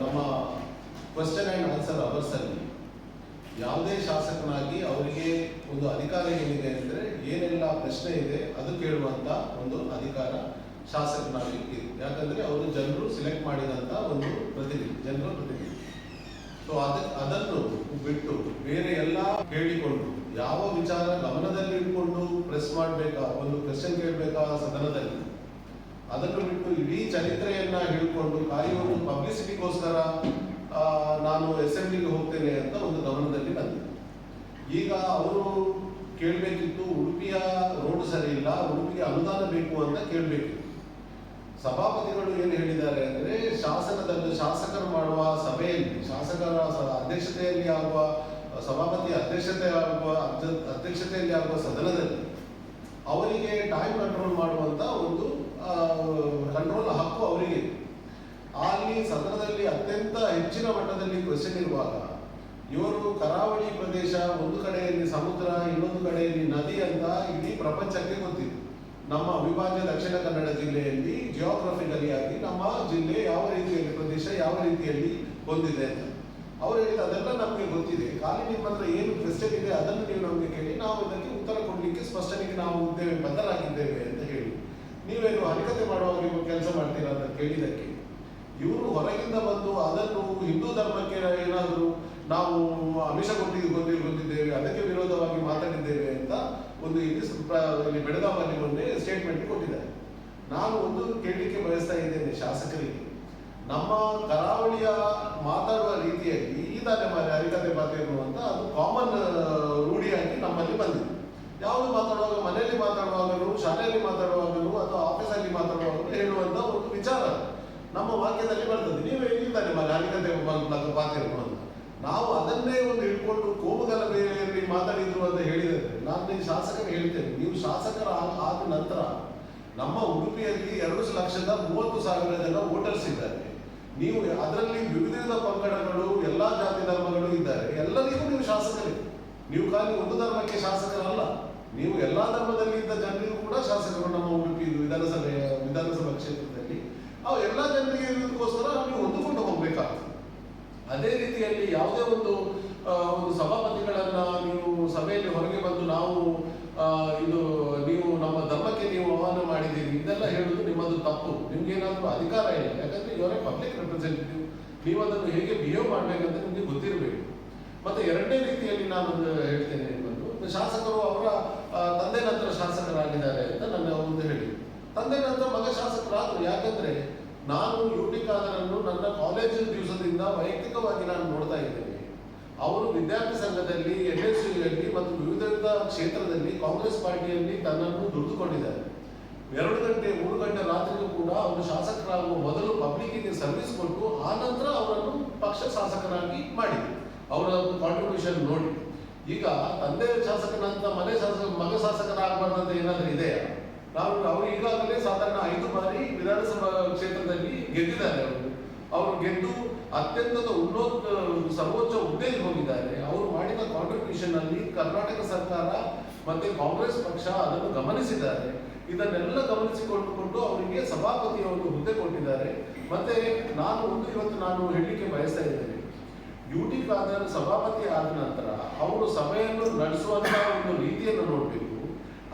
ನಮ್ಮ question and answer ಅವರ್ಸಲ್ಲಿ ಯಾವುದೇ ಶಾಸಕನಾಗಿ ಅವರಿಗೆ ಒಂದು ಅಧಿಕಾರ ಏನಿದೆ ಅಂದರೆ ಏನೆಲ್ಲ ಪ್ರಶ್ನೆ ಇದೆ ಅದು ಕೇಳುವಂಥ ಒಂದು ಅಧಿಕಾರ ಶಾಸಕನಾಗಿ ಯಾಕಂದ್ರೆ ಅವರು ಜನರು ಸೆಲೆಕ್ಟ್ ಮಾಡಿದಂಥ ಒಂದು ಪ್ರತಿನಿಧಿ, ಜನರ ಪ್ರತಿನಿಧಿ. ಸೊ ಅದ, ಅದನ್ನು ಬಿಟ್ಟು ಬೇರೆ ಎಲ್ಲ ಕೇಳಿಕೊಂಡು ಯಾವ ವಿಚಾರ ಗಮನದಲ್ಲಿ ಇಟ್ಕೊಂಡು ಪ್ರೆಸ್ ಮಾಡಬೇಕಾ, ಒಂದು ಕ್ವೆಶನ್ ಕೇಳಬೇಕಾ ಸದನದಲ್ಲಿ? ಅದನ್ನು ಬಿಟ್ಟು ಇಡೀ ಚರಿತ್ರೆಯನ್ನ ಹಿಡ್ಕೊಂಡು ಖಾಲಿ ಒಂದು ಪಬ್ಲಿಸಿಟಿಗೋಸ್ಕರ ನಾನು ಅಸೆಂಬ್ಲಿಗೆ ಹೋಗ್ತೇನೆ ಅಂತ ಒಂದು ಗಮನದಲ್ಲಿ ಬಂದಿದೆ. ಈಗ ಅವರು ಕೇಳಬೇಕಿತ್ತು, ಉಡುಪಿಯ ರೋಡ್ ಸರಿ ಇಲ್ಲ, ಉಡುಪಿಗೆ ಅನುದಾನ ಬೇಕು ಅಂತ ಕೇಳಬೇಕಿತ್ತು. ಸಭಾಪತಿಗಳು ಏನು ಹೇಳಿದ್ದಾರೆ ಅಂದರೆ ಶಾಸನದಲ್ಲಿ ಶಾಸಕರು ಮಾಡುವ ಸಭೆಯಲ್ಲಿ, ಶಾಸಕರ ಅಧ್ಯಕ್ಷತೆಯಲ್ಲಿ ಆಗುವ ಸಭಾಪತಿ ಅಧ್ಯಕ್ಷತೆ ಆಗುವ ಅಧ್ಯ- ಅಧ್ಯಕ್ಷತೆಯಲ್ಲಿ ಆಗುವ ಸದನದಲ್ಲಿ ಅವರಿಗೆ ಟೈಮ್ ಕಂಟ್ರೋಲ್ ಮಾಡುವಂತ ಒಂದು ಕಂಟ್ರೋಲ್ ಹಕ್ಕು ಅವರಿಗೆ. ಅಲ್ಲಿ ಸದನದಲ್ಲಿ ಅತ್ಯಂತ ಹೆಚ್ಚಿನ ಮಟ್ಟದಲ್ಲಿ ಕ್ವೆಶನ್ ಇರುವಾಗ, ಇವರು ಕರಾವಳಿ ಪ್ರದೇಶ ಒಂದು ಕಡೆಯಲ್ಲಿ ಸಮುದ್ರ, ಇನ್ನೊಂದು ಕಡೆಯಲ್ಲಿ ನದಿ ಅಂತ ಇಡೀ ಪ್ರಪಂಚಕ್ಕೆ ಗೊತ್ತಿದೆ. ನಮ್ಮ ಅವಿಭಾಜ್ಯ ದಕ್ಷಿಣ ಕನ್ನಡ ಜಿಲ್ಲೆಯಲ್ಲಿ ಜಿಯೋಗ್ರಫಿಕಲಿ ಆಗಿ ನಮ್ಮ ಜಿಲ್ಲೆ ಯಾವ ರೀತಿಯಲ್ಲಿ, ಪ್ರದೇಶ ಯಾವ ರೀತಿಯಲ್ಲಿ ಹೊಂದಿದೆ ಅಂತ. ಅವ್ರು ಹೇಳಿದ ಅದೆಲ್ಲ ನಮಗೆ ಗೊತ್ತಿದೆ. ಖಾಲಿ ನಿಮ್ಮ ಹತ್ರ ಏನು ಕ್ವೆಶನ್ ಇದೆ ಅದನ್ನು ನೀವು ನಮಗೆ ಕೇಳಿ, ನಾವು ಇದಕ್ಕೆ ಉತ್ತರ ಕೊಡಲಿಕ್ಕೆ ಸ್ಪಷ್ಟನೆಗೆ ನಾವು ಅಂತ. ಹೇಳಿ ನೀವೇನು ಹರಿಕತೆ ಮಾಡುವಾಗ ಕೆಲಸ ಮಾಡ್ತೀರಾ ಅಂತ ಕೇಳಿದಕ್ಕೆ ಇವರು ಹೊರಗಿಂದ ಬಂದು ಅದನ್ನು ಹಿಂದೂ ಧರ್ಮಕ್ಕೆ ಏನಾದರೂ ನಾವು ಅಮಿಷ ಕೊಟ್ಟಿದ್ದು ಗೊತ್ತಿ ಗೊತ್ತಿದ್ದೇವೆ ಅದಕ್ಕೆ ವಿರೋಧವಾಗಿ ಮಾತಾಡಿದ್ದೇವೆ ಅಂತ ಒಂದು ಇಲ್ಲಿ ಬೆಳಗಾವಲ್ಲಿ ಮೊನ್ನೆ ಸ್ಟೇಟ್ಮೆಂಟ್ ಕೊಟ್ಟಿದ್ದಾರೆ. ನಾನು ಒಂದು ಕೇಳಲಿಕ್ಕೆ ಬಯಸ್ತಾ ಇದ್ದೇನೆ ಶಾಸಕರಿಗೆ. ನಮ್ಮ ಕರಾವಳಿಯ ಮಾತಾಡುವ ರೀತಿಯಲ್ಲಿ ಈ ತಾನೇ ಮಾರಿ ಹರಿಕತೆ ಮಾತೇನು ಅಂತ ಅದು ಕಾಮನ್ ರೂಢಿಯಾಗಿ ನಮ್ಮಲ್ಲಿ ಬಂದಿದೆ. ಯಾವುದು ಮಾತಾಡುವಾಗ ಮನೆಯಲ್ಲಿ ಮಾತಾಡುವಾಗಲೂ, ಶಾಲೆಯಲ್ಲಿ ಮಾತಾಡುವಾಗಲೂ ಅಥವಾ ಆಫೀಸಲ್ಲಿ ಮಾತಾಡುವಾಗ ಹೇಳುವಂತ ಒಂದು ವಿಚಾರ. ನಮ್ಮ ವಾಕ್ಯದಲ್ಲಿ ಬರ್ತದೆ. ನೀವು ಎಲ್ಲಿದ್ದಾನೆ ನಿಮ್ಮ ಗಾಲಿಕತೆ ಪಾತ್ರ ನಾವು ಅದನ್ನೇ ಒಂದು ಹಿಡ್ಕೊಂಡು ಕೋಮುಗಲ ಬೇರೆಯಲ್ಲಿ ಮಾತಾಡಿದ್ರು ಅಂತ ಹೇಳಿದರೆ, ನಾನು ನೀವು ಶಾಸಕರು ಹೇಳ್ತೇನೆ. ನೀವು ಶಾಸಕರ ಆದ ನಂತರ ನಮ್ಮ ಉಡುಪಿಯಲ್ಲಿ ಎರಡು ಲಕ್ಷದ ಮೂವತ್ತು ಸಾವಿರ ಜನ ವೋಟರ್ಸ್ ಇದ್ದಾರೆ. ನೀವು ಅದರಲ್ಲಿ ವಿವಿಧ ವಿವಿಧ ಪಂಗಡಗಳು, ಎಲ್ಲಾ ಜಾತಿ ಧರ್ಮಗಳು ಇದ್ದಾರೆ. ಎಲ್ಲರಿಗೂ ನೀವು ಶಾಸಕರೇ. ನೀವು ಖಾಲಿ ಒಂದು ಧರ್ಮಕ್ಕೆ ಶಾಸಕರಲ್ಲ. ನೀವು ಎಲ್ಲಾ ಧರ್ಮದಲ್ಲಿ ಇದ್ದ ಜನರಿಗೂ ಕೂಡ ಶಾಸಕರು ನಮ್ಮ ಉಡುಪಿ ವಿಧಾನಸಭೆ ವಿಧಾನಸಭಾ ಕ್ಷೇತ್ರದಲ್ಲಿ. ಅವು ಎಲ್ಲಾ ಜನರಿಗೆ ಇರೋದಕ್ಕೋಸ್ಕರ ನೀವು ಹೊಂದಿಕೊಂಡು ಹೋಗ್ಬೇಕಾಗ್ತದೆ ಅದೇ ರೀತಿಯಲ್ಲಿ ಯಾವುದೇ ಒಂದು ಆ, ಒಂದು ಸಭಾಪತಿಗಳನ್ನ ನೀವು ಸಭೆಯಲ್ಲಿ ಹೊರಗೆ ಬಂದು ನಾವು ಆ, ಇದು ನೀವು ನಮ್ಮ ಧರ್ಮಕ್ಕೆ ನೀವು ಆಹ್ವಾನ ಮಾಡಿದ್ದೀರಿ ಇದೆಲ್ಲ ಹೇಳುದು ನಿಮ್ಮದು ತಪ್ಪು. ನಿಮ್ಗೆ ಏನಾದರೂ ಅಧಿಕಾರ ಇಲ್ಲ ಯಾಕಂದ್ರೆ ಇವರೇ ಪಬ್ಲಿಕ್ ರೆಪ್ರೆಸೆಂಟೇಟಿವ್ ನೀವು ಅದನ್ನು ಹೇಗೆ ಬಿಹೇವ್ ಮಾಡ್ಬೇಕಂತ ನಿಮ್ಗೆ ಗೊತ್ತಿರಬೇಕು. ಮತ್ತೆ ಎರಡನೇ ರೀತಿಯಲ್ಲಿ ನಾನು ಹೇಳ್ತೇನೆ ಬಂದು ಶಾಸಕರು ಅವರ ಆ, ತಂದೆ ನಂತರ ಶಾಸಕರಾಗಿದ್ದಾರೆ ಅಂತ ನನ್ನ ಒಂದು ಹೇಳಿ. ತಂದೆ ನಂತರ ಮಗ ಶಾಸಕರಾದ್ರು. ಯಾಕಂದ್ರೆ ನಾನು ಖಾದರನ್ನು ನನ್ನ ಕಾಲೇಜ್ ದಿವಸದಿಂದ ವೈಯಕ್ತಿಕವಾಗಿ ನಾನು ನೋಡ್ತಾ ಇದ್ದೇನೆ. ಅವರು ವಿದ್ಯಾರ್ಥಿ ಸಂಘದಲ್ಲಿ ಎನ್ ಎಸ್ ಯುಯಲ್ಲಿ ಮತ್ತು ವಿವಿಧ ವಿವಿಧ ಕ್ಷೇತ್ರದಲ್ಲಿ ಕಾಂಗ್ರೆಸ್ ಪಾರ್ಟಿಯಲ್ಲಿ ತನ್ನನ್ನು ದುಡಿದುಕೊಂಡಿದ್ದಾರೆ. ಎರಡು ಗಂಟೆ, ಮೂರು ಗಂಟೆ ರಾತ್ರಿಗೂ ಕೂಡ ಅವರು ಶಾಸಕರಾಗುವ ಮೊದಲು ಪಬ್ಲಿಕ್ಕಿಗೆ ಸರ್ವಿಸ್ ಕೊಟ್ಟು, ಆ ನಂತರ ಅವರನ್ನು ಪಕ್ಷ ಶಾಸಕರಾಗಿ ಮಾಡಿದ್ರು. ಅವರ ಕಾಂಟ್ರಿಬ್ಯೂಷನ್ ನೋಡಿ. ಈಗ ತಂದೆ ಶಾಸಕನಂತ ಮನೆ ಶಾಸಕ, ಮಗ ಶಾಸಕನಾಗಬಾರ್ದಂತ ಏನಾದ್ರೂ ಇದೆ ನಾವು, ಅವರು ಈಗಾಗಲೇ ಸಾಧಾರಣ ಐದು ಬಾರಿ ವಿಧಾನಸಭಾ ಕ್ಷೇತ್ರದಲ್ಲಿ ಗೆದ್ದಿದ್ದಾರೆ ಅವರು. ಅವರು ಗೆದ್ದು ಅತ್ಯಂತದ ಉನ್ನತ ಸರ್ವೋಚ್ಚ ಹುದ್ದೆಗೆ ಹೋಗಿದ್ದಾರೆ. ಅವರು ಮಾಡಿದ ಕಾಂಟ್ರಿಬ್ಯೂಷನ್ ಅಲ್ಲಿ ಕರ್ನಾಟಕ ಸರ್ಕಾರ ಮತ್ತೆ ಕಾಂಗ್ರೆಸ್ ಪಕ್ಷ ಅದನ್ನು ಗಮನಿಸಿದ್ದಾರೆ. ಇದನ್ನೆಲ್ಲ ಗಮನಿಸಿಕೊಂಡುಕೊಂಡು ಅವರಿಗೆ ಸಭಾಪತಿಯ ಒಂದು ಹುದ್ದೆ ಕೊಟ್ಟಿದ್ದಾರೆ. ಮತ್ತೆ ನಾನು ಒಂದು, ಇವತ್ತು ನಾನು ಹೇಳಲಿಕ್ಕೆ ಬಯಸ್ತಾ ಇದ್ದೇನೆ. ಯುಟಿ ಖಾದರ್ ಸಭಾಪತಿ ಆದ ನಂತರ ಅವರು ಸಭೆಯನ್ನು ನಡೆಸುವಂತ ಒಂದು ರೀತಿಯನ್ನು ನೋಡಬೇಕು.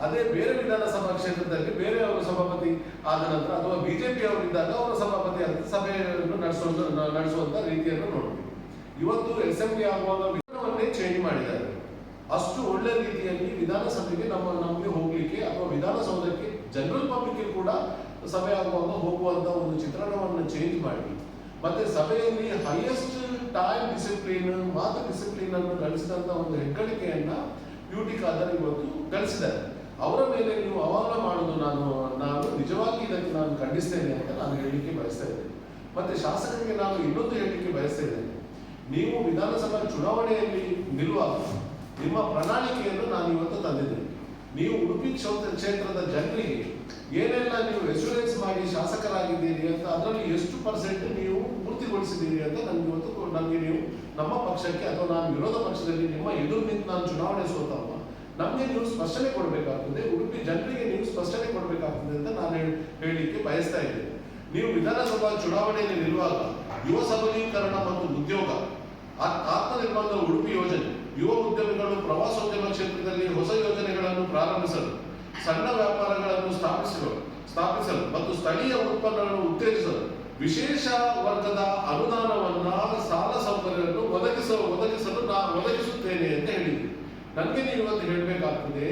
ಅದೇ ಬೇರೆ ವಿಧಾನಸಭಾ ಕ್ಷೇತ್ರದಲ್ಲಿ ಬೇರೆ ಅವರು ಸಭಾಪತಿ ಆದ ನಂತರ ಅಥವಾ ಬಿಜೆಪಿ ಅವರಿದ್ದಾಗ ಅವರ ಸಭಾಪತಿ ಆದ ಸಭೆಯನ್ನು ನಡೆಸುವಂತ ನಡೆಸುವಂತ ರೀತಿಯನ್ನು ನೋಡಬೇಕು. ಇವತ್ತು ಅಸೆಂಬ್ಲಿ ಆಗುವಾಗ ವಿಧಾನವನ್ನೇ ಚೇಂಜ್ ಮಾಡಿದ್ದಾರೆ. ಅಷ್ಟು ಒಳ್ಳೆ ರೀತಿಯಲ್ಲಿ ವಿಧಾನಸಭೆಗೆ ನಮ್ಮ, ನಮಗೆ ಹೋಗ್ಲಿಕ್ಕೆ ಅಥವಾ ವಿಧಾನಸೌಧಕ್ಕೆ ಜನರಲ್ ಪಬ್ಲಿಕ್ ಕೂಡ ಸಭೆ ಆಗುವಾಗ ಹೋಗುವಂತ ಒಂದು ಚಿತ್ರಣವನ್ನು ಚೇಂಜ್ ಮಾಡಿ. ಮತ್ತೆ ಸಭೆಯಲ್ಲಿ ಹೈಯೆಸ್ಟ್ ಟೈಮ್ ಡಿಸಿಪ್ಲಿನ್ ಮಾತು ಡಿಸಿಪ್ಲಿನ್ ಅನ್ನು ಗಳಿಸಿದಂತ ಒಂದು ಹೆಗ್ಗಳಿಕೆಯನ್ನ ಬ್ಯೂಟಿ ಖಾದರ್ ಇವತ್ತು ಗಳಿಸಿದ್ದಾರೆ. ಅವರ ಮೇಲೆ ನೀವು ಅವಮಾನ ಮಾಡೋದು ನಾನು ನಾನು ನಿಜವಾಗಿ ಇದಕ್ಕೆ ನಾನು ಖಂಡಿಸ್ತೇನೆ ಅಂತ ನಾನು ಹೇಳಲಿಕ್ಕೆ ಬಯಸ್ತಾ ಇದ್ದೇನೆ. ಮತ್ತೆ ಶಾಸಕರಿಗೆ ನಾನು ಇನ್ನೊಂದು ಹೇಳಲಿಕ್ಕೆ ಬಯಸ್ತಾ ಇದ್ದೇನೆ. ನೀವು ವಿಧಾನಸಭಾ ಚುನಾವಣೆಯಲ್ಲಿ ನಿಲ್ಲುವಾಗ ನಿಮ್ಮ ಪ್ರಣಾಳಿಕೆಯನ್ನು ನಾನು ಇವತ್ತು ತಂದಿದ್ದೇನೆ. ನೀವು ಉಡುಪಿ ಕ್ಷೇತ್ರ ಕ್ಷೇತ್ರದ ಜನರಿಗೆ ಏನೆಲ್ಲ ನೀವು ಎಸ್ಯೂರೆನ್ಸ್ ಮಾಡಿ ಶಾಸಕರಾಗಿದ್ದೀರಿ ಅಂತ ಅದರಲ್ಲಿ ಎಷ್ಟು ಪರ್ಸೆಂಟ್ ನೀವು ಪೂರ್ತಿಗೊಳಿಸಿದ್ದೀರಿ ಅಂತ ನನಗೆ ಇವತ್ತು ನಮಗೆ ನೀವು ನಮ್ಮ ಪಕ್ಷಕ್ಕೆ ಅಥವಾ ನಾನು ವಿರೋಧ ಪಕ್ಷದಲ್ಲಿ ನಿಮ್ಮ ಎದುರು ನಿಂತು ನಾನು ಚುನಾವಣೆ ಸೋತಮ್ಮ ನಮಗೆ ನೀವು ಸ್ಪಷ್ಟನೆ ಕೊಡಬೇಕಾಗ್ತದೆ, ಉಡುಪಿ ಜನರಿಗೆ ನೀವು ಸ್ಪಷ್ಟನೆ ಕೊಡಬೇಕಾಗ್ತದೆ ಅಂತ ನಾನು ಹೇಳ್- ಹೇಳಲಿಕ್ಕೆ ಬಯಸ್ತಾ ಇದ್ದೇನೆ. ನೀವು ವಿಧಾನಸಭಾ ಚುನಾವಣೆಯಲ್ಲಿ ನಿಲ್ಲುವಾಗ ಯುವ ಸಬಲೀಕರಣ ಮತ್ತು ಉದ್ಯೋಗ ಆತ್ಮನಿರ್ಭರ ಉಡುಪಿ ಯೋಜನೆ ಯುವ ಉದ್ಯಮಿಗಳು ಪ್ರವಾಸೋದ್ಯಮ ಕ್ಷೇತ್ರದಲ್ಲಿ ಹೊಸ ಯೋಜನೆಗಳನ್ನು ಪ್ರಾರಂಭಿಸಲು, ಸಣ್ಣ ವ್ಯಾಪಾರಗಳನ್ನು ಸ್ಥಾಪಿಸಲು ಸ್ಥಾಪಿಸಲು ಮತ್ತು ಸ್ಥಳೀಯ ಉತ್ಪನ್ನಗಳನ್ನು ಉತ್ತೇಜಿಸಲು ವಿಶೇಷ ವರ್ಗದ ಅನುದಾನವನ್ನ ಸಾಲ ಸೌಕರ್ಯವನ್ನು ಒದಗಿಸಲು ಒದಗಿಸಲು ನಾನು ಒದಗಿಸುತ್ತೇನೆ ಅಂತ ಹೇಳಿದ್ವಿ ನನಗೆ ನೀವು ಇವತ್ತು ಹೇಳಬೇಕಾಗ್ತದೆ,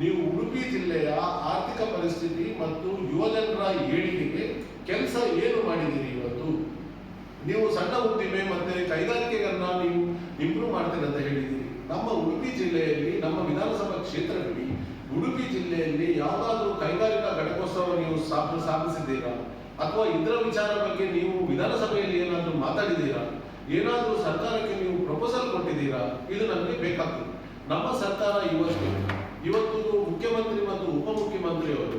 ನೀವು ಉಡುಪಿ ಜಿಲ್ಲೆಯ ಆರ್ಥಿಕ ಪರಿಸ್ಥಿತಿ ಮತ್ತು ಯುವಜನರ ಏಳಿಗೆಗೆ ಕೆಲಸ ಏನು ಮಾಡಿದ್ದೀರಿ ಇವತ್ತು? ನೀವು ಸಣ್ಣ ಉದ್ದಿಮೆ ಮತ್ತೆ ಕೈಗಾರಿಕೆಗಳನ್ನ ನೀವು ಇಂಪ್ರೂವ್ ಮಾಡ್ತೀರಂತ ಹೇಳಿದ್ದೀರಿ. ನಮ್ಮ ಉಡುಪಿ ಜಿಲ್ಲೆಯಲ್ಲಿ, ನಮ್ಮ ವಿಧಾನಸಭಾ ಕ್ಷೇತ್ರದಲ್ಲಿ ಉಡುಪಿ ಜಿಲ್ಲೆಯಲ್ಲಿ ಯಾವುದಾದ್ರೂ ಕೈಗಾರಿಕಾ ಘಟಕೋತ್ಸವ ನೀವು ಸ್ಥಾಪ, ಸ್ಥಾಪಿಸಿದ್ದೀರಾ? ಅಥವಾ ಇದರ ವಿಚಾರ ಬಗ್ಗೆ ನೀವು ವಿಧಾನಸಭೆಯಲ್ಲಿ ಏನಾದರೂ ಮಾತಾಡಿದ್ದೀರಾ? ಏನಾದರೂ ಸರ್ಕಾರಕ್ಕೆ ನೀವು ಪ್ರಪೋಸಲ್ ಕೊಟ್ಟಿದ್ದೀರಾ? ಇದು ನಮಗೆ ಬೇಕಾಗ್ತದೆ. ನಮ್ಮ ಸರ್ಕಾರ ಇವತ್ತು ಇವತ್ತು ಮುಖ್ಯಮಂತ್ರಿ ಮತ್ತು ಉಪಮುಖ್ಯಮಂತ್ರಿಯವರು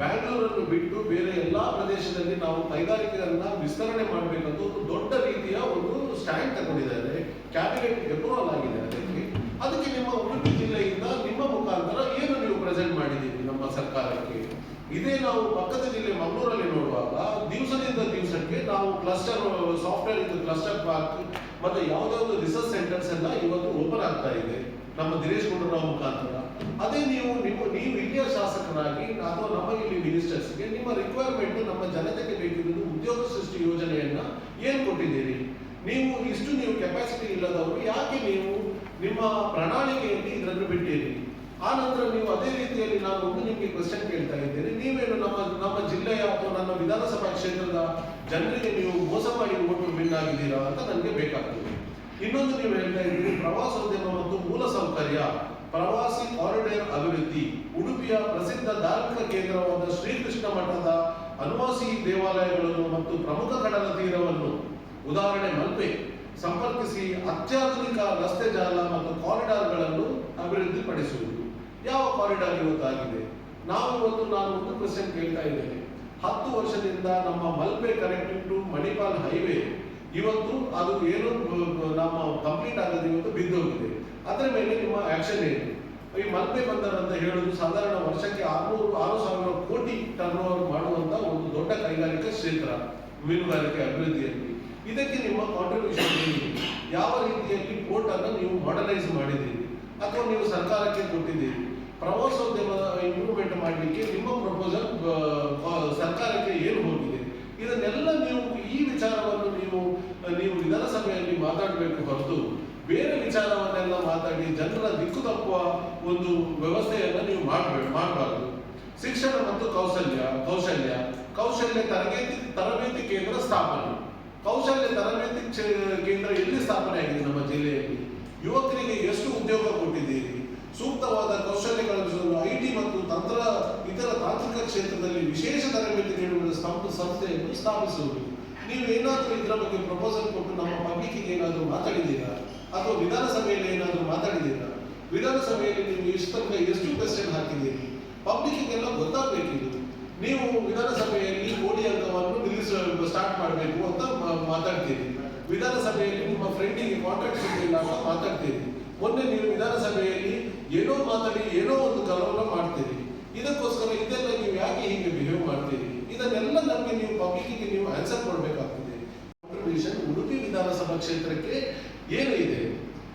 ಬ್ಯಾಂಗ್ಳೂರನ್ನು ಬಿಟ್ಟು ಬೇರೆ ಎಲ್ಲ ಪ್ರದೇಶದಲ್ಲಿ ನಾವು ಕೈಗಾರಿಕೆಗಳನ್ನ ವಿಸ್ತರಣೆ ಮಾಡಬೇಕಂತ ಒಂದು ದೊಡ್ಡ ರೀತಿಯ ಒಂದು ಸ್ಟ್ಯಾಂಡ್ ತಗೊಂಡಿದ್ದಾರೆ. ಕ್ಯಾಬಿನೆಟ್ ಎಪ್ರೂವಲ್ ಆಗಿದೆ ಅದಕ್ಕೆ. ಅದಕ್ಕೆ ನಿಮ್ಮ ಉಡುಪಿ ಜಿಲ್ಲೆಯಿಂದ ನಿಮ್ಮ ಮುಖಾಂತರ ಏನು ನೀವು ಪ್ರೆಸೆಂಟ್ ಮಾಡಿದ್ದೀರಿ ನಮ್ಮ ಸರ್ಕಾರಕ್ಕೆ? ಇದೇ ನಾವು ಪಕ್ಕದ ಜಿಲ್ಲೆ ಮಂಗಳೂರಲ್ಲಿ ನೋಡುವಾಗ ದಿವಸದಿಂದ ದಿವಸಕ್ಕೆ ನಾವು ಕ್ಲಸ್ಟರ್ ಸಾಫ್ಟ್ವೇರ್ ಇದು ಕ್ಲಸ್ಟರ್ ಪಾರ್ಕ್ ಮತ್ತೆ ಯಾವುದಾದ್ರು ರಿಸರ್ಚ್ ಸೆಂಟರ್ಸ್ ಎಲ್ಲ ಇವತ್ತು ಓಪನ್ ಆಗ್ತಾ ಇದೆ. ನಮ್ಮ ದಿನೇಶ್ ಗುಂಡೂರಾವ್ ಮುಖಾಂತರ. ಅದೇ ನೀವು ನಿಮ್ಮ ನೀವು ಇಲ್ಲಿಯ ಶಾಸಕರಾಗಿ, ಅಥವಾ ನಮ್ಮ ಇಲ್ಲಿ ಮಿನಿಸ್ಟರ್ಸ್ಗೆ ನಿಮ್ಮ ರಿಕ್ವೈರ್ಮೆಂಟ್ ನಮ್ಮ ಜನತೆಗೆ ಬೇಕಿರುವುದು ಉದ್ಯೋಗ ಸೃಷ್ಟಿ ಯೋಜನೆಯನ್ನ ಏನ್ ಕೊಟ್ಟಿದ್ದೀರಿ ನೀವು ಇಷ್ಟು ನೀವು ಕೆಪಾಸಿಟಿ ಇಲ್ಲದವರು ಯಾಕೆ ನೀವು ನಿಮ್ಮ ಪ್ರಣಾಳಿಕೆಯಲ್ಲಿ ಇದನ್ನು ಬಿಟ್ಟಿರಿ? ಆ ನಂತರ ನೀವು ಅದೇ ರೀತಿಯಲ್ಲಿ ನಾನು ಒಂದು ನಿಮಗೆ ಕ್ವಶನ್ ಕೇಳ್ತಾ ಇದ್ದೇನೆ. ನೀವೇನು ನಮ್ಮ ನಮ್ಮ ಜಿಲ್ಲೆಯ ಅಥವಾ ನನ್ನ ವಿಧಾನಸಭಾ ಕ್ಷೇತ್ರದ ಜನರಿಗೆ ನೀವು ಮೋಸ ಮಾಡಿ ಓಟು ವಿನ್ ಆಗಿದ್ದೀರಾ ಅಂತ ನನಗೆ ಬೇಕಾಗ್ತದೆ. ಇನ್ನೊಂದು ನೀವು ಹೇಳ್ತಾ ಇದ್ದೀರಿ ಪ್ರವಾಸೋದ್ಯಮ ಮತ್ತು ಮೂಲಸೌಕರ್ಯ ಪ್ರವಾಸಿ ಕಾರಿಡಾರ್ ಅಭಿವೃದ್ಧಿ, ಉಡುಪಿಯ ಪ್ರಸಿದ್ಧ ಧಾರ್ಮಿಕ ಕೇಂದ್ರವಾದ ಶ್ರೀಕೃಷ್ಣ ಮಠದ ಅನುವಾಸಿ ದೇವಾಲಯಗಳನ್ನು ಮತ್ತು ಪ್ರಮುಖ ಕಡಲ ತೀರವನ್ನು ಉದಾಹರಣೆ ಮಲ್ಪೆ. ಸಂಪರ್ಕಿಸಿ ಅತ್ಯಾಧುನಿಕ ರಸ್ತೆ ಜಾಲ ಮತ್ತು ಕಾರಿಡಾರ್ಗಳನ್ನು ಅಭಿವೃದ್ಧಿಪಡಿಸುವುದು. ಯಾವ ಕಾರಿಡಾರ್ ಇವತ್ತಾಗಿದೆ? ನಾವು ಇವತ್ತು ನಾನು ಒಂದು ಕ್ವಶನ್ ಕೇಳ್ತಾ ಇದ್ದೇನೆ. ಹತ್ತು ವರ್ಷದಿಂದ ನಮ್ಮ Malpe connecting to Manipal highway. ಇವತ್ತು ಅದು ಏನು ನಮ್ಮ ಕಂಪ್ಲೀಟ್ ಆಗದೆ ಇವತ್ತು ಬಿದ್ದೋಗಿದೆ. ಅದರ ಮೇಲೆ ನಿಮ್ಮ ಆಕ್ಷನ್ ಏನು? ಈ ಮಲ್ಪೆ ಬಂದರ್ ಅಂತ ಹೇಳುದು ಸಾಧಾರಣ ವರ್ಷಕ್ಕೆ ಆರ್ನೂರು, ಆರು ಸಾವಿರ ಕೋಟಿ ಟರ್ನ್ ಓವರ್ ಮಾಡುವಂತ ಒಂದು ದೊಡ್ಡ ಕೈಗಾರಿಕಾ ಕ್ಷೇತ್ರ. ಮೀನುಗಾರಿಕೆ ಅಭಿವೃದ್ಧಿಯಲ್ಲಿ. ಇದಕ್ಕೆ ನಿಮ್ಮ ಕಾಂಟ್ರಿಬ್ಯೂಷನ್ ಯಾವ ರೀತಿಯಲ್ಲಿ ಪೋರ್ಟ್ ಅನ್ನು ನೀವು ಮಾಡಲೈಸ್ ಮಾಡಿದ್ದೀರಿ? ಅಥವಾ ನೀವು ಸರ್ಕಾರಕ್ಕೆ ಕೊಟ್ಟಿದ್ದೀರಿ? ಪ್ರವಾಸೋದ್ಯಮ ಇಂಪ್ರೂವ್ಮೆಂಟ್ ಮಾಡಲಿಕ್ಕೆ ನಿಮ್ಮ ಪ್ರಪೋಸಲ್ ಸರ್ಕಾರಕ್ಕೆ ಏನು ಹೋಗಿದೆ? ಇದನ್ನೆಲ್ಲ ನೀವು ಈ ವಿಚಾರವನ್ನು ನೀವು ನೀವು ವಿಧಾನಸಭೆಯಲ್ಲಿ ಮಾತಾಡಬೇಕು ಹೊರತು ಬೇರೆ ವಿಚಾರವನ್ನೆಲ್ಲ ಮಾತಾಡಿ ಜನರ ದಿಕ್ಕು ತಪ್ಪುವ ಒಂದು ವ್ಯವಸ್ಥೆಯನ್ನು ನೀವು ಮಾಡಬೇಕು ಮಾಡಬಾರ್ದು. ಶಿಕ್ಷಣ ಮತ್ತು ಕೌಶಲ್ಯ ಕೌಶಲ್ಯ ಕೌಶಲ್ಯ ತರಬೇತಿ ತರಬೇತಿ ಕೇಂದ್ರ ಸ್ಥಾಪನೆ. ಕೌಶಲ್ಯ ತರಬೇತಿ ಕೇಂದ್ರ ಎಲ್ಲಿ ಸ್ಥಾಪನೆ ಆಗಿದೆ ನಮ್ಮ ಜಿಲ್ಲೆಯಲ್ಲಿ? ಯುವಕರಿಗೆ ಎಷ್ಟು ಉದ್ಯೋಗ ಕೊಟ್ಟಿದ್ದೀರಿ? ಸೂಕ್ತವಾದ ಕೌಶಲ್ಯಗಳನ್ನು ಐ ಟಿ ಮತ್ತು ತಂತ್ರ, ಇತರ ತಾಂತ್ರಿಕ ಕ್ಷೇತ್ರದಲ್ಲಿ ವಿಶೇಷ ತರಬೇತಿ ನೀಡುವ ಸಂಸ್ಥೆ ಸಂಸ್ಥೆಯನ್ನು ಸ್ಥಾಪಿಸುವುದು. ನೀವು ಏನಾದರೂ ಇದರ ಬಗ್ಗೆ ಪ್ರಪೋಸಲ್ ಕೊಟ್ಟು ನಮ್ಮ ಪಬ್ಲಿಕ್ಕಿಗೆ ಏನಾದರೂ ಮಾತಾಡಿದ್ದೀರಾ? ಅಥವಾ ವಿಧಾನಸಭೆಯಲ್ಲಿ ಏನಾದರೂ ಮಾತಾಡಿದ್ದೀರಾ? ವಿಧಾನಸಭೆಯಲ್ಲಿ ನೀವು ಎಷ್ಟು ತನಕ ಎಷ್ಟು ಕ್ವೆಶನ್ ಹಾಕಿದ್ದೀರಿ? ಪಬ್ಲಿಕ್ಕಿಗೆಲ್ಲ ಗೊತ್ತಾಗಬೇಕಿದು. ನೀವು ವಿಧಾನಸಭೆಯಲ್ಲಿ ಕೋಡಿ ಅಂಗವನ್ನು ನಿಲ್ಲಿಸಲು ಸ್ಟಾರ್ಟ್ ಮಾಡಬೇಕು ಅಂತ ಮಾತಾಡ್ತೀರಿ. ವಿಧಾನಸಭೆಯಲ್ಲಿ ನಿಮ್ಮ ಫ್ರೆಂಡಿಗೆ ಕಾಂಟ್ಯಾಕ್ಟ್ ಸಿಗಲಿಲ್ಲ ಅಂತ ಮಾತಾಡ್ತೀರಿ. ಮೊನ್ನೆ ನೀವು ವಿಧಾನಸಭೆಯಲ್ಲಿ ಏನೋ ಮಾತಾಡಿ, ಏನೋ ಒಂದು ಕಲವನ್ನು ಮಾಡ್ತೀರಿ. ಇದಕ್ಕೋಸ್ಕರ ಇದೆಲ್ಲ ನೀವು ಯಾಕೆ ಹೀಗೆ ಬಿಹೇವ್ ಮಾಡ್ತೀರಿ? ಇದನ್ನೆಲ್ಲ ನಮಗೆ ನೀವು ಪಬ್ಲಿಕ್ಕಿಗೆ ನೀವು ಆನ್ಸರ್ ಕೊಡಬೇಕಾಗ್ತದೆ. ಕಾಂಟ್ರಿಬ್ಯೂಷನ್ ಉಡುಪಿ ವಿಧಾನಸಭಾ ಕ್ಷೇತ್ರಕ್ಕೆ ಏನು ಇದೆ.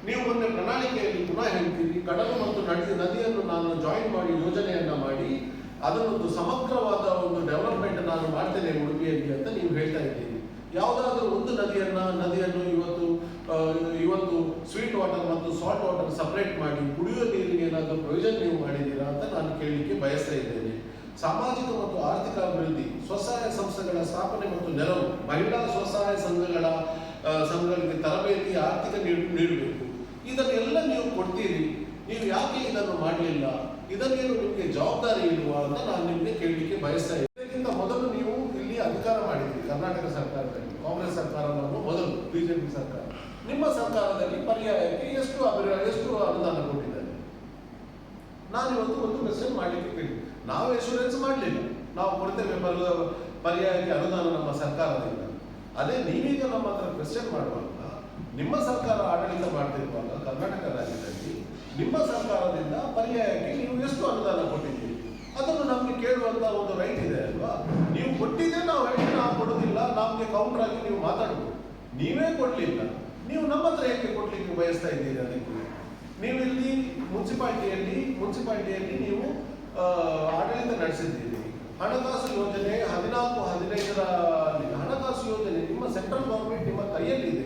ನೀವು ಮೊನ್ನೆ ಪ್ರಣಾಳಿಕೆಯಲ್ಲಿ ಪುನಃ ಹೇಳ್ತೀರಿ, ಕಡಲು ಮತ್ತು ನದಿ ನದಿಯನ್ನು ನಾನು ಜಾಯಿನ್ ಮಾಡಿ ಯೋಜನೆಯನ್ನ ಮಾಡಿ ಅದನ್ನೊಂದು ಸಮಗ್ರವಾದ ಒಂದು ಡೆವಲಪ್ಮೆಂಟ್ ನಾನು ಮಾಡ್ತೇನೆ ಉಡುಪಿಯಲ್ಲಿ ಅಂತ ನೀವು ಹೇಳ್ತಾ ಇದ್ದೀರಿ. ಯಾವುದಾದ್ರೂ ಒಂದು ನದಿಯನ್ನ, ನದಿಯನ್ನು ಇವತ್ತು ಇವತ್ತು ಸ್ವೀಟ್ ವಾಟರ್ ಮತ್ತು ಸಾಲ್ಟ್ ವಾಟರ್ ಸಪರೇಟ್ ಮಾಡಿ ಕುಡಿಯುವ ನೀರಿಗೆ ಏನಾದರೂ ಪ್ರಯೋಜನ ನೀವು ಮಾಡಿದ್ದೀರಾ ಅಂತ ನಾನು ಕೇಳಲಿಕ್ಕೆ ಬಯಸ್ತಾ ಇದ್ದೇನೆ. ಸಾಮಾಜಿಕ ಮತ್ತು ಆರ್ಥಿಕ ಅಭಿವೃದ್ಧಿ, ಸ್ವಸಹಾಯ ಸಂಸ್ಥೆಗಳ ಸ್ಥಾಪನೆ ಮತ್ತು ನೆರವು, ಮಹಿಳಾ ಸ್ವಸಹಾಯ ಸಂಘಗಳ ಸಂಘಗಳಿಗೆ ತರಬೇತಿ, ಆರ್ಥಿಕ ನೀಡು ನೀಡಬೇಕು. ಇದನ್ನೆಲ್ಲ ನೀವು ಕೊಡ್ತೀರಿ. ನೀವು ಯಾಕೆ ಇದನ್ನು ಮಾಡಲಿಲ್ಲ? ಇದನ್ನೇನು ನಿಮಗೆ ಜವಾಬ್ದಾರಿ ಇಲ್ವಾ ಅಂತ ನಾನು ನಿಮಗೆ ಕೇಳಲಿಕ್ಕೆ ಬಯಸ್ತಾ ಇದ್ದೀನಿ. ಇದಕ್ಕಿಂತ ಮೊದಲು ನೀವು ಇಲ್ಲಿ ಅಧಿಕಾರ ಮಾಡಿದ್ರಿ ಕರ್ನಾಟಕ ಸರ್ಕಾರದಲ್ಲಿ, ಕಾಂಗ್ರೆಸ್ ಸರ್ಕಾರವನ್ನು ಮೊದಲು, ಬಿಜೆಪಿ ಸರ್ಕಾರ. ನಿಮ್ಮ ಸರ್ಕಾರದಲ್ಲಿ ಪರ್ಯಾಯಕ್ಕೆ ಎಷ್ಟು ಎಷ್ಟು ಅನುದಾನ ಕೊಟ್ಟಿದ್ದಾರೆ? ನಾನು ಇವತ್ತು ಒಂದು ಮೆಸೇಜ್ ಮಾಡಲಿಕ್ಕೆ ಕೇಳಿ ನಾವು ಎಶೂರೆನ್ಸ್ ಮಾಡಲಿಲ್ಲ. ನಾವು ಕೊಡ್ತೇವೆ ಪರ್- ಪರ್ಯಾಯಕ್ಕೆ ಅನುದಾನ ನಮ್ಮ ಸರ್ಕಾರದಿಂದ. ಅದೇ ನೀವೀಗ ನಮ್ಮ ಹತ್ರ ಕ್ವೆಶನ್ ಮಾಡುವಾಗ, ನಿಮ್ಮ ಸರ್ಕಾರ ಆಡಳಿತ ಮಾಡ್ತಿರುವಾಗ ಕರ್ನಾಟಕ ರಾಜ್ಯದಲ್ಲಿ ನಿಮ್ಮ ಸರ್ಕಾರದಿಂದ ಪರ್ಯಾಯಕ್ಕೆ ನೀವು ಎಷ್ಟು ಅನುದಾನ ಕೊಟ್ಟಿದ್ದೀರಿ? ಅದನ್ನು ನಮಗೆ ಕೇಳುವಂತ ಒಂದು ರೈಟ್ ಇದೆ ಅಲ್ವಾ? ನೀವು ಕೊಟ್ಟಿದ್ದೆ ನಾವು ಹೇಳಿ ನಾವು ಕೊಡೋದಿಲ್ಲ ನಮಗೆ ಕೌಂಟರ್ ಆಗಿ ನೀವು ಮಾತಾಡುದು ನೀವೇ ಕೊಡ್ಲಿಲ್ಲ. ನೀವು ನಮ್ಮ ಹತ್ರ ಏಕೆ ಕೊಡ್ಲಿಕ್ಕೆ ಬಯಸ್ತಾ ಇದ್ದೀರಿ ಅದಕ್ಕೆ? ನೀವು ಇಲ್ಲಿ ಮುನ್ಸಿಪಾಲಿಟಿಯಲ್ಲಿ ಮುನ್ಸಿಪಾಲಿಟಿಯಲ್ಲಿ ನೀವು ಆಡಳಿತ ನಡೆಸಿದ್ದೀರಿ. ಹಣಕಾಸು ಯೋಜನೆ ಹದಿನಾಲ್ಕು ಹದಿನೈದರ ಹಣಕಾಸು ಯೋಜನೆ ನಿಮ್ಮ ಸೆಂಟ್ರಲ್ ಗೌರ್ಮೆಂಟ್ ನಿಮ್ಮ ಕೈಯಲ್ಲಿದೆ.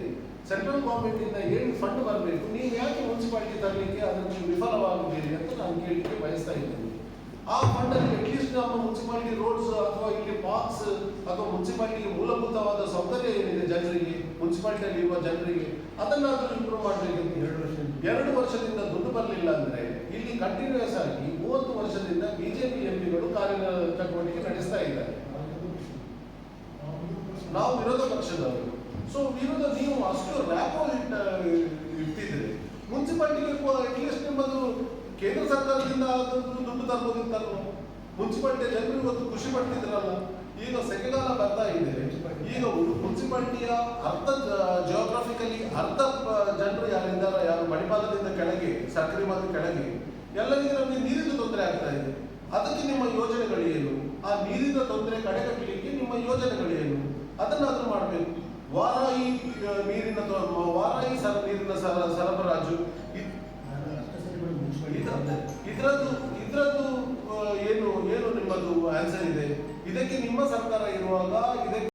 ಸೆಂಟ್ರಲ್ ಗೌರ್ಮೆಂಟಿಂದ ಏನು ಫಂಡ್ ಬರಬೇಕು, ನೀವು ಯಾಕೆ ಮುನ್ಸಿಪಾಲಿಟಿ ತರಲಿಕ್ಕೆ ಅದನ್ನು ವಿಫಲವಾಗುತ್ತೀರಿ ಅಂತ ನಾನು ಕೇಳಲಿಕ್ಕೆ ಬಯಸ್ತಾ ಇದ್ದೇನೆ. ಆ ಫಂಡಲ್ಲಿ ಅಟ್ಲೀಸ್ಟ್ ನಮ್ಮ ಮುನ್ಸಿಪಾಲಿಟಿ ರೋಡ್ಸ್ ಅಥವಾ ಇಲ್ಲಿ ಪಾರ್ಕ್ಸ್ ಅಥವಾ ಮುನ್ಸಿಪಾಲಿಟಿಗೆ ಮೂಲಭೂತವಾದ ಸೌಕರ್ಯ ಏನಿದೆ ಜನರಿಗೆ ಮುನ್ಸಿಪಾಲಿಟಿಯಲ್ಲಿ ಇರುವ ಜನರಿಗೆ, ಅದನ್ನಾದರೂ ಇಂಪ್ರೂವ್ ಮಾಡಬೇಕು ಎರಡು ವರ್ಷ ಎರಡು ವರ್ಷದಿಂದ ದುಡ್ಡು ಬರಲಿಲ್ಲ ಅಂದ್ರೆ ಇಲ್ಲಿ ಕಂಟಿನ್ಯೂಸ್ ಆಗಿ ಮೂವತ್ತು ವರ್ಷದಿಂದ ಬಿಜೆಪಿ ಎಂಪಿಗಳು ಕಾರ್ಯ ಚಟುವಟಿಕೆ ನಡೆಸ್ತಾ ಇದ್ದಾರೆ. ನಾವು ವಿರೋಧ ಪಕ್ಷದವರು. ಸೊ ವಿರೋಧ ನೀವು ಅಷ್ಟು ರ್ಯಾಪ್ ಇಟ್ಟ ಇಟ್ಟಿದ್ರೆ ಮುನ್ಸಿಪಾಲಿಟಿಗೆ ಅಟ್ಲೀಸ್ಟ್ ನಿಮ್ಮದು ಕೇಂದ್ರ ಸರ್ಕಾರದಿಂದ ದುಡ್ಡು ತರ್ಬೋದಿತ್ತಲ್ವ? ಮುನ್ಸಿಪಾಲಿಟಿ ಜನರು ಇವತ್ತು ಖುಷಿ ಪಡ್ತಿದ್ರಲ್ಲ, ಈಗ ಸೆಕೆಗಾಲ ಬರ್ತಾ ಇದೆ. ಈಗ ಮುನ್ಸಿಪಾಲಿಟಿಯ ಅರ್ಧ ಜಿಯೋಗ್ರಫಿಕಲಿ ಅರ್ಧ ಜನರು ಯಾರಿದ್ದಾರ, ಯಾರು ಮಣಿಪಾಲದಿಂದ ಕೆಳಗೆ ಸಕ್ರಿ ಮತ್ತು ಕೆಳಗೆ, ಎಲ್ಲರಿಗೂ ನಮಗೆ ನೀರಿನ ತೊಂದರೆ ಆಗ್ತಾ ಇದೆ. ಅದಕ್ಕೆ ನಿಮ್ಮ ಯೋಜನೆಗಳು ಏನು? ಆ ನೀರಿನ ತೊಂದರೆ ಕಡೆಗಟ್ಟಲಿಕ್ಕೆ ನಿಮ್ಮ ಯೋಜನೆಗಳೇನು ಅದನ್ನಾದ್ರೂ ಮಾಡಬೇಕು. ವಾರಾಯಿ ನೀರಿನ ವಾರಾಯಿ ಸರ, ನೀರಿನ ಸರ, ಸರಬರಾಜು. ಇದ್- ಇದ್ರ- ಇದ್ರದ್ದು ಇದ್ರದ್ದು ಏನು ಏನು ನಿಮ್ಮದು ಆನ್ಸರ್ ಇದೆ? ಇದಕ್ಕೆ ನಿಮ್ಮ ಸರ್ಕಾರ ಇರುವಾಗ ಇದಕ್ಕೆ